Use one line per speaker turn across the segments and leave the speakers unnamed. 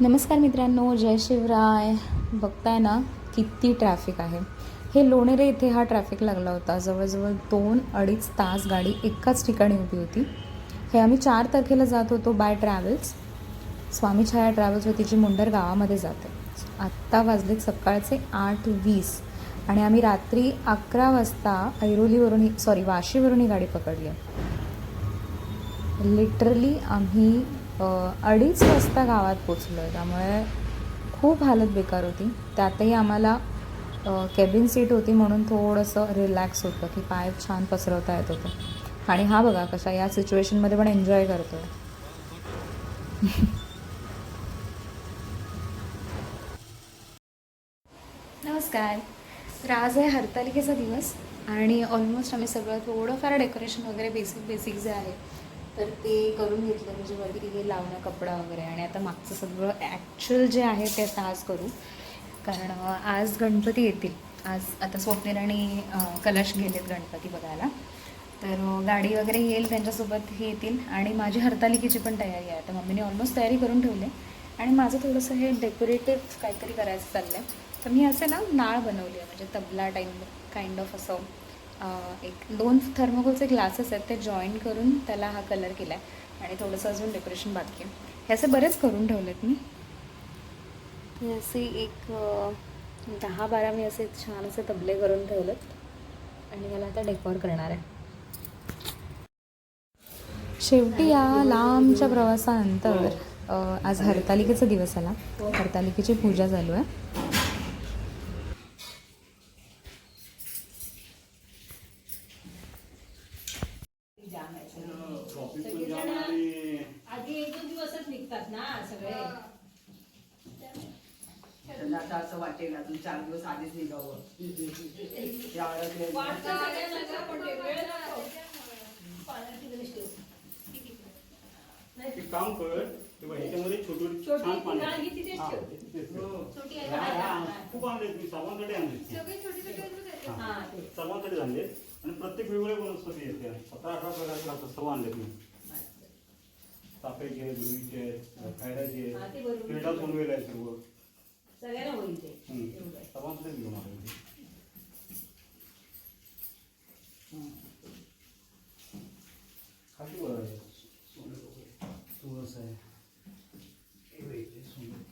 नमस्कार मित्रांनो जय शिवराय. बघताय ना किती ट्रॅफिक आहे. हे लोणेरे इथे हा ट्रॅफिक लागला होता. जवळजवळ दोन अडीच तास गाडी एकाच ठिकाणी उभी होती. हे आम्ही चार तारखेला जात होतो by travels Swami Chhaya travels होती जी मुंडर गावामध्ये जाते. आत्ता वाजले सकाळचे आठ वीस. आणि आम्ही रात्री अकरा वाजता ऐरोलीवरून ही सॉरी वाशीवरून ही गाडी पकडली आहे. लिटरली आम्ही अडीच वाजता गावात पोचलो आहे त्यामुळे खूप हालत बेकार होती. त्यातही आम्हाला केबिन सीट होती म्हणून थोडंसं रिलॅक्स होतं की पाय छान पसरवता येत होतं. आणि हा बघा कसा या सिच्युएशनमध्ये पण एन्जॉय करतो नमस्कार. तर आज आहे हरतालिकेचा दिवस आणि ऑलमोस्ट आम्ही सगळं थोडंफार डेकोरेशन वगैरे बेसिक बेसिक जे आहे तर ते करून घेतलं म्हणजे वरती हे लावणं कपडा वगैरे. आणि आता मागचं सगळं ॲक्च्युअल जे आहे ते आता आज करू. कारण आज गणपती येतील. आज आता स्वप्नील आणि कलश गेलेत गणपती बघायला. तर गाडी वगैरे येईल त्यांच्यासोबत हे येतील. आणि माझी हरतालिकेची पण तयारी आहे. तर मम्मीने ऑलमोस्ट तयारी करून ठेवली. आहे आणि माझं थोडंसं हे डेकोरेटिव्ह काहीतरी करायचं चाललं आहे तर मी असे ना नाळ बनवली आहे. म्हणजे तबला टाईम काइंड ऑफ असं. एक दोन थर्मोकोलचे ग्लासेस आहेत ते जॉईन करून त्याला हा कलर केला आहे आणि थोडंसं अजून डेकोरेशन बाकी आहे. हे असे बरेच करून ठेवलेत मी. असे एक दहा बारा मी असे छान असे तबले करून ठेवलेत. आणि मला आता डेकोर करणार आहे. शेवटी या लांबच्या प्रवासानंतर आज हरतालिकेचा दिवस आला. हरतालिकेची पूजा चालू आहे.
आधी एक दोन दिवसच निघतात ना सगळे
त्यांना आता असं वाटेल अजून चार दिवस आधीच निघावं अडकले
सगळ्यांना पण वेळ. पाण्याची.
एक काम कर ते बघ, ह्याच्यामध्ये छोटी
छोटी
छान हा. तेच, तेच.
छोटी
हा,
आहे
हा? खूप आणले मी सर्वांकडे आणले
हा, ते.
सर्वांकडे आणले आणि प्रत्येक वेगवेगळे वनस्पती येते सतरा अठरा प्रकारचे लागतात सर्व आणले मी. चाफ्याचे दुर्वीचे खायराचे
हा, ते बरोबर.
क्रीडा बनवेल आहे सर्व.
सगळ्यांना होईल ते.
घेऊन आले खाली वर आहे तुळस आहे हे बघ, हे सुंदर.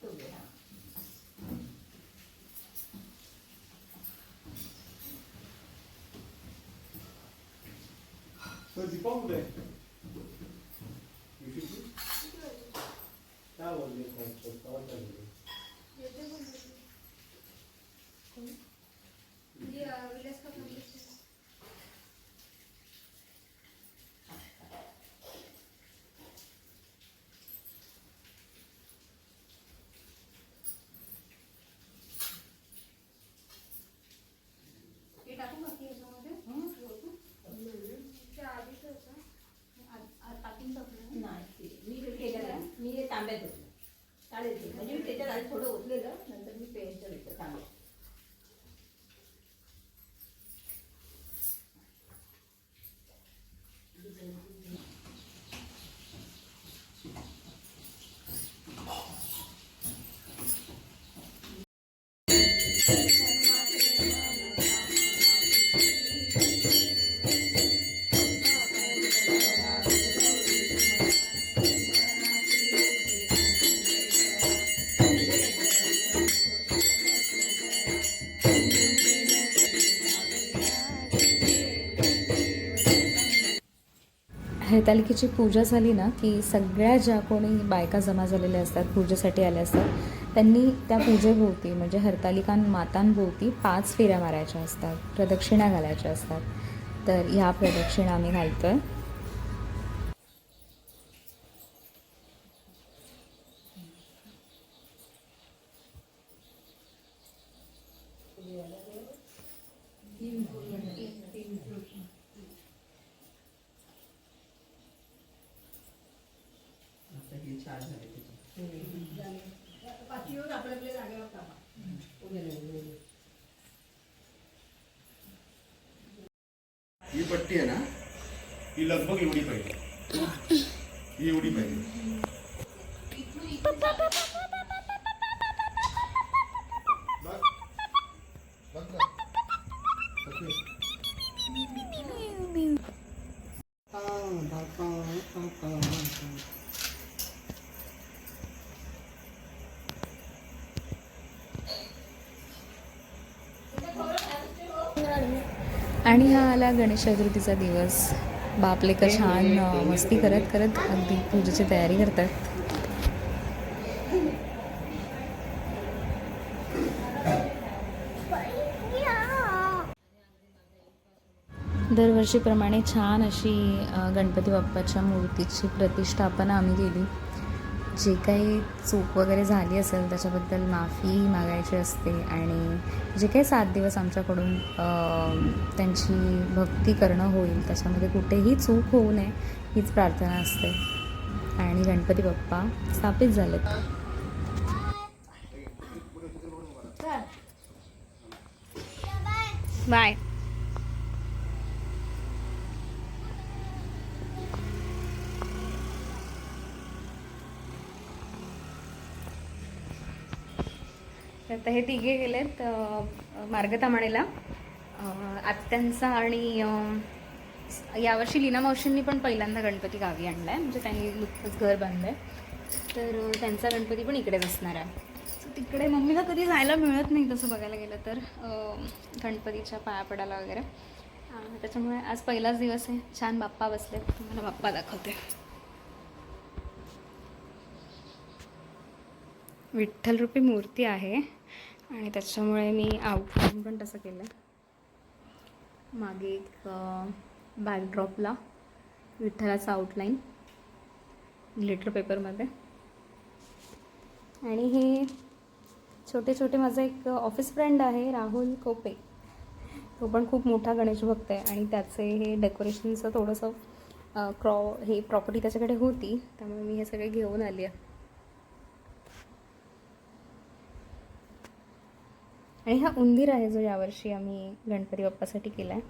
तो घे, हा.
तर दीपा कुठे आहे युट्यूबची? काय बोलले काय काय बोलले?
हे
हरतालिकेची पूजा झाली ना की सगळ्या ज्या कोणी बायका जमा झालेल्या असतात पूजेसाठी आल्या असतात त्यांनी त्या पूजेभोवती म्हणजे हरतालिकां मातांभोवती पाच फेऱ्या मारायच्या असतात प्रदक्षिणा घालायच्या असतात. तर ह्या प्रदक्षिणा आम्ही घालतो
आहे हे चार झाले त्याचे.
पाठीवर आपल्या आपल्या जागेवर कामा
ही पट्टी आहे ना ही लगभग एवढी पाहिजे ही एवढी पाहिजे बघ. बघ गं. सखी.
आणि हा आला गणेश चतुर्थीचा दिवस. बापले का छान मस्ती करत करत अगदी पूजेची तयारी करतात. दरवर्षीप्रमाणे छान अशी गणपती बाप्पाच्या मूर्तीची प्रतिष्ठापना आम्ही केली. जे काही चूक वगैरे झाली असेल त्याच्याबद्दल माफी मागायची असते आणि जे काही सात दिवस आमच्याकडून त्यांची भक्ती करणं होईल त्याच्यामध्ये कुठेही चूक होऊ नये हीच प्रार्थना असते. आणि गणपती बाप्पा स्थापित झालेत. बाय. तर आता हे तिघे गेलेत मार्गतामाणेला. आत्यांचा आणि यावर्षी लीना मावशींनी पण पहिल्यांदा गणपती गावी आणला आहे म्हणजे त्यांनी नुकतंच घर बांधलं आहे तर त्यांचा गणपती पण इकडेच असणार आहे. सो तिकडे मम्मीला कधी जायला मिळत नाही तसं बघायला गेलं तर गणपतीच्या पाया पडायला वगैरे. त्याच्यामुळे आज पहिलाच दिवस आहे. छान बाप्पा बसले तुम्हाला बाप्पा दाखवते. विठ्ठलरूपी मूर्ती आहे. आणि त्याच्यामुळे मी आउटलाईन पण तसं केलं आहे मागे एक बॅकड्रॉपला विठ्ठलाचा आउटलाईन ग्लिटर पेपरमध्ये आणि हे छोटे छोटे माझा एक ऑफिस फ्रेंड आहे राहुल कोपे. तो पण खूप मोठा गणेश भक्त आहे आणि त्याचे हे डेकोरेशनचं थोडंसं क्रॉ हे प्रॉपर्टी त्याच्याकडे होती. त्यामुळे मी हे सगळे घेऊन आली आहे. आणि हा उंदीर आहे जो यावर्षी आम्ही गणपती बाप्पासाठी केला आहे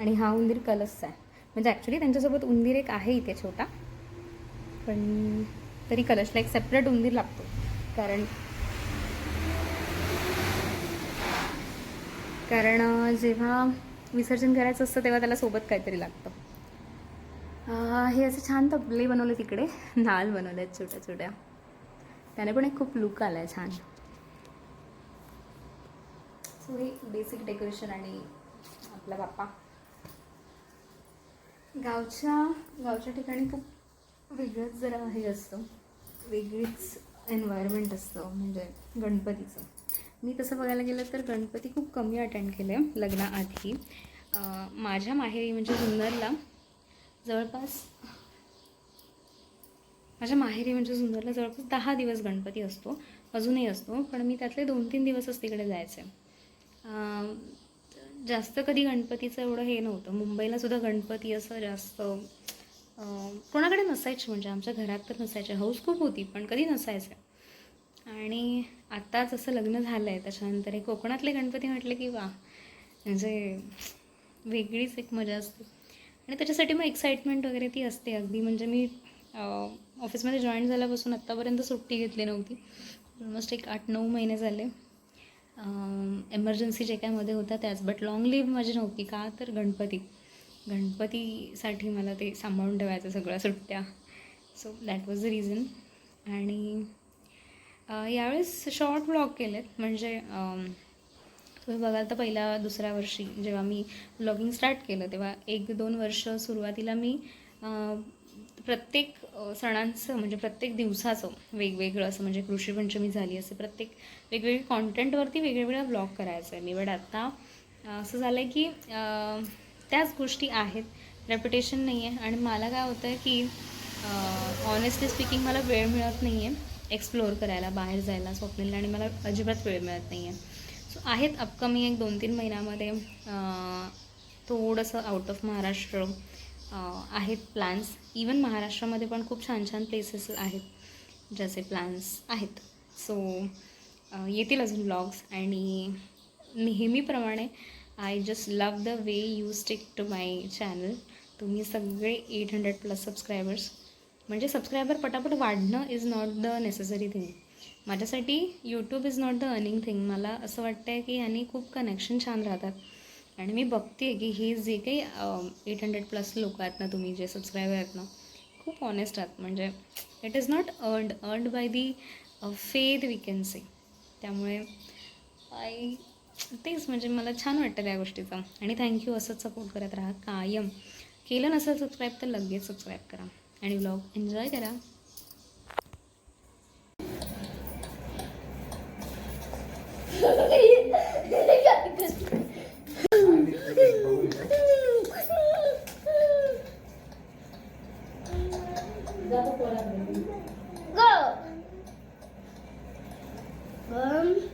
आणि हा उंदीर कलसचा आहे. म्हणजे ॲक्च्युली त्यांच्यासोबत उंदीर एक आहे इथे छोटा. पण तरी कलशला एक सेपरेट उंदीर लागतो. कारण कारण जेव्हा विसर्जन करायचं असतं तेव्हा त्याला सोबत काहीतरी लागतं. हे असे छान तबले बनवले तिकडे. नाल बनवले आहेत छोट्या छोट्या त्याने पण एक खूप लुक आला आहे छान. सो हे बेसिक डेकोरेशन आणि आपला बाप्पा. गावच्या गावच्या ठिकाणी खूप वेगळंच जरा हे असतं. वेगळीच एन्व्हायरमेंट असतं म्हणजे गणपतीचं. मी तसं बघायला गेलं तर गणपती खूप कमी अटेंड केले लग्नाआधी माझ्या माहेरी म्हणजे सुंदरला जवळपास माझ्या माहेरी म्हणजे सुंदरला जवळपास दहा दिवस गणपती असतो अजूनही असतो पण मी त्यातले दोन तीन दिवसच तिकडे जायचे. जास्त कधी गणपतीचं एवढं हे नव्हतं. मुंबईला सुद्धा गणपती असं जास्त कोणाकडे नसायचे म्हणजे आमच्या घरात तर नसायचे. हौस खूप होती पण कधी नसायचे. आणि आत्ताच जसं लग्न झालं आहे त्याच्यानंतर हे कोकणातले गणपती म्हटले की वा म्हणजे वेगळीच एक मजा असते. आणि त्याच्यासाठी मग एक्साइटमेंट वगैरे ती असते अगदी. म्हणजे मी ऑफिसमध्ये जॉईन झाल्यापासून आत्तापर्यंत सुट्टी घेतली नव्हती. ऑलमोस्ट एक आठ नऊ महिने झाले. एमर्जन्सी जे काय मध्ये होत्या त्याच. बट लॉंग लिव्ह माझी नव्हती. का तर गणपती. गणपतीसाठी मला ते सांभाळून ठेवायचं सगळ्या सुट्ट्या. So that was the reason आणि यावेळेस शॉर्ट ब्लॉग केलेत. म्हणजे तुम्ही बघाल तर पहिल्या दुसऱ्या वर्षी जेव्हा मी ब्लॉगिंग स्टार्ट केलं तेव्हा एक दोन वर्ष सुरुवातीला मी प्रत्येक सणांचं म्हणजे प्रत्येक दिवसाचं वेगवेगळं असं म्हणजे कृषीपंचमी झाली असं प्रत्येक वेगवेगळे कॉन्टेंटवरती वेगवेगळा ब्लॉग करायचं आहे. मी बट आत्ता असं झालं आहे की त्याच गोष्टी आहेत. रेप्युटेशन नाही आहे. आणि मला काय होतं आहे की ऑनेस्टली स्पीकिंग मला वेळ मिळत नाही आहे एक्सप्लोअर करायला बाहेर जायला स्वप्नीला आणि मला अजिबात वेळ मिळत नाही आहे. सो आहेत अपकमिंग एक दोन तीन महिन्यामध्ये थोडंसं आउट ऑफ महाराष्ट्र आहेत प्लॅन्स इवन महाराष्ट्रामध्ये पण खूप छान छान प्लेसेस आहेत ज्याचे प्लॅन्स आहेत. सो येतील अजून ब्लॉग्स आणि नेहमीप्रमाणे I just love the way you stick to my channel तुम्ही सगळे एट हंड्रेड प्लस सबस्क्रायबर्स म्हणजे सबस्क्रायबर पटापट वाढणं is not the necessary thing माझ्यासाठी YouTube is not the earning thing मला असं वाटतं आहे की ह्यानी खूप कनेक्शन छान राहतात. आणि मी बघते आहे की हे जे काही एट हंड्रेड प्लस लोक आहेत ना तुम्ही जे सबस्क्रायबर आहेत ना खूप ऑनेस्ट आहात. म्हणजे it is not earned earned by the faith we can say त्यामुळे आय तेच म्हणजे मला छान वाटतं त्या गोष्टीचं. आणि थँक्यू असंच सपोर्ट करत राहा. कायम. केलं नसेल सबस्क्राईब तर लगेच सबस्क्राईब करा. आणि व्लॉग एन्जॉय करा.
Go.
One.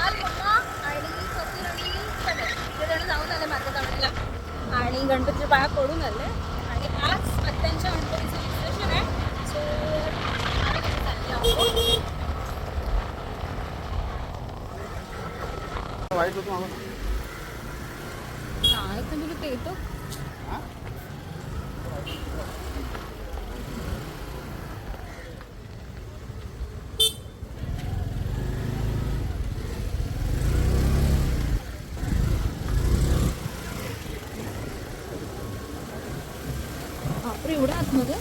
आणि कपूर आणि सगळे जण जाऊन आले मार्ग आणि गणपतीच्या पाया पडून आले आणि आज अत्यांच्या गणपतीचं विसर्जन आहे सो आम्ही तिथे चालले आहोत. काय पण तुला ते येतो बापरे एवढ्या आतमध्ये?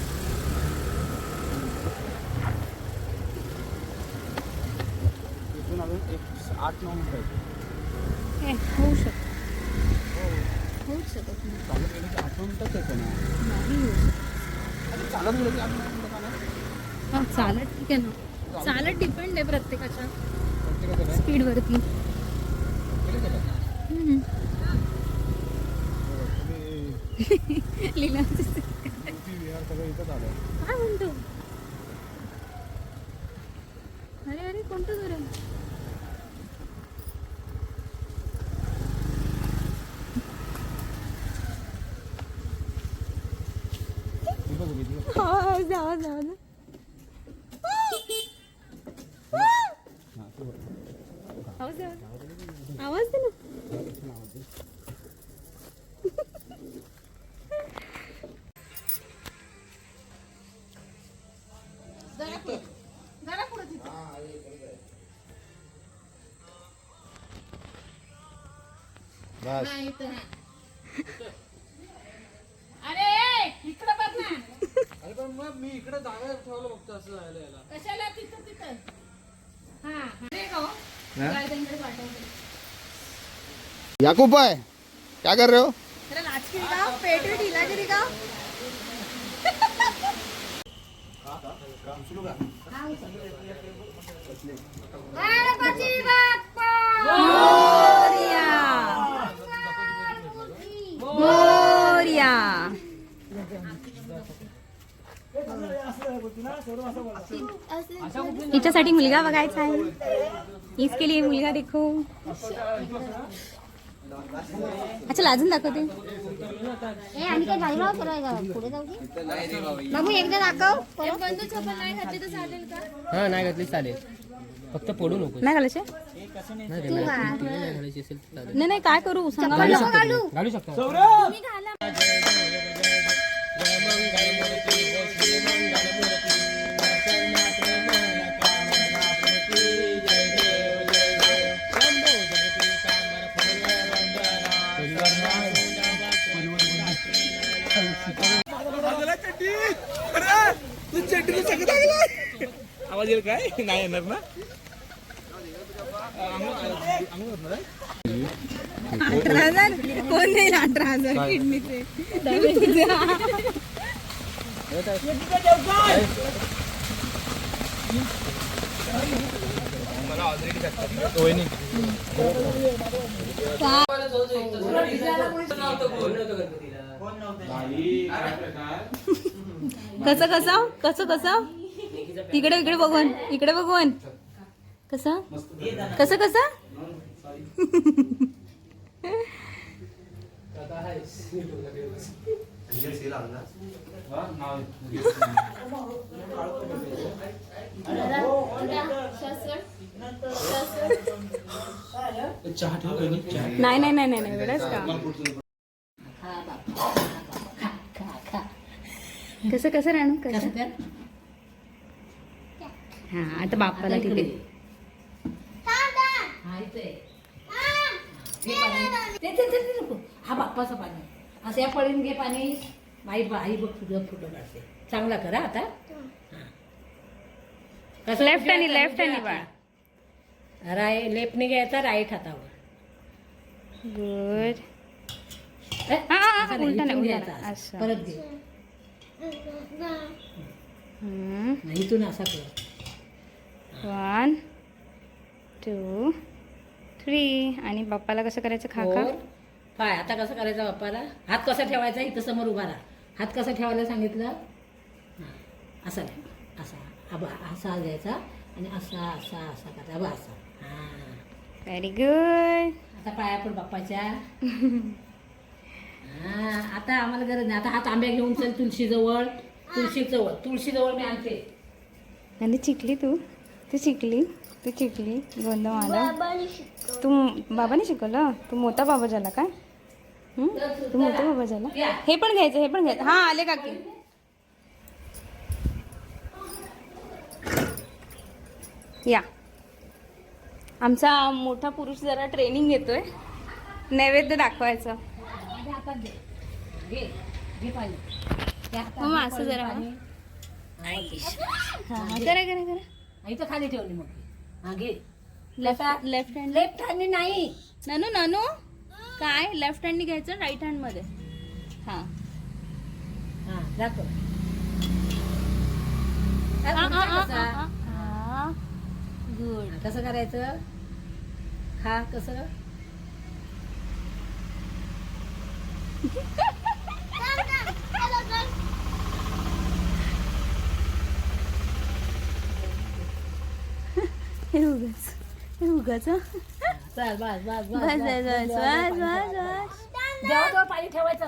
इथून अजून एक आठ नऊ मिनिटं आहेत.
हे होऊ शकत. होऊच शकत नाही.
चालत गेलं की आठ नऊ येतो ना?
नाही होऊ शकत.
आणि चालत गेलं की आठ नऊ मिनिटं का नाही
हा चालत ठीक आहे ना. चालत. डिपेंड आहे प्रत्येकाच्या
प्रत्येकाचं काय?
स्पीडवरती
केलं का काय?
हम्म.
तुम्ही
लीलाची
युपी बिहार
बस.
अरे इकडं बघ ना.
अरे पण मग मी इकडे जागा ठेवलं बघतो असं जायला याला
कशाला? तिथं तिथं. हा अरे का हो?
याकूब भाई क्या कर रहे हो?
मोर्या हिच्यासाठी मुलगा बघायचा आहे. इसके लिए मुलगा देखो. अच्छा लाजून दाखवते.
बाबू एकदा दाखव
हा नाही घातली चालेल. फक्त पडू नको.
नाही घालायचे
नाही नाही,
काय करू? सांगा.
घालू शकतो
आवाज येईल काय? नाही येणार ना?
अठरा हजार? कोण नाही अठरा हजार? किडनीचे. कसं कसं? कसं कसं? इकडे इकडे बघून इकडे बघून. कसं? कसं कसं? नाही नाही नाही नाही वेळच का? कसं कसं राहणं कसं? हा आता बाप्पाला तिथे.
ते ते ते नको. हा बाप्पाचं पाणी. असं या पळीन घे पाणी. आई आई बघ तुझं फोटो काढते. चांगला करा आता. कसं
लेफ्ट आणि लेफ्ट आणि बाळ.
राय लेफ्टने घ्यायचा राईट हातावर
गुड.
ए, असं नाही,
उलटा नाही,
घ्यायचा. परत घे. इथून असा कर.
वन टू थ्री आणि बाप्पाला कसं करायचं? खा खा.
पाय आता कसं करायचं बाप्पाला? हात कसा ठेवायचा? इथं समोर उभा राहा. हात कसा ठेवायला सांगितलं? असा नाही. असा. आबा असा घ्यायचा आणि असा असा असा करायचा. आबा असा. हां.
व्हेरी गुड
आता पाया पण बाप्पाच्या. हा आता आम्हाला गरज नाही. आता हात आंब्या घेऊन चल तुळशी जवळ तुळशी जवळ तुळशी जवळ मी आणते.
आणि चिकली तू? तू चिकली? तू चिकली? गोंद मला तू बाबाने शिकवलं? तू मोठा बाबा झाला काय? हं? तू मोठा बाबा झाला? हे पण घ्यायचं हे पण घ्यायचं. हा आले काकी. या. आमचा मोठा पुरुष जरा ट्रेनिंग घेतोय. नैवेद्य दाखवायचं. असं जरा.
पाणी.
हा हा, करा करा करा
हा, इथं खाली ठेवली मग. हा घे.
लेफ्ट लेफ्ट हँड
लेफ्ट हँडने नाही.
नानू नानू. काय? लेफ्ट हँडनी घ्यायचं राईट हँडमध्ये? हा.
हा दाखव.
गुड
कसं करायचं? खा कसं?
हे उगाच हे उगाच हं.
चल बस बस
बस बस बस बस बस बस
देवाजवळ पाणी ठेवायचं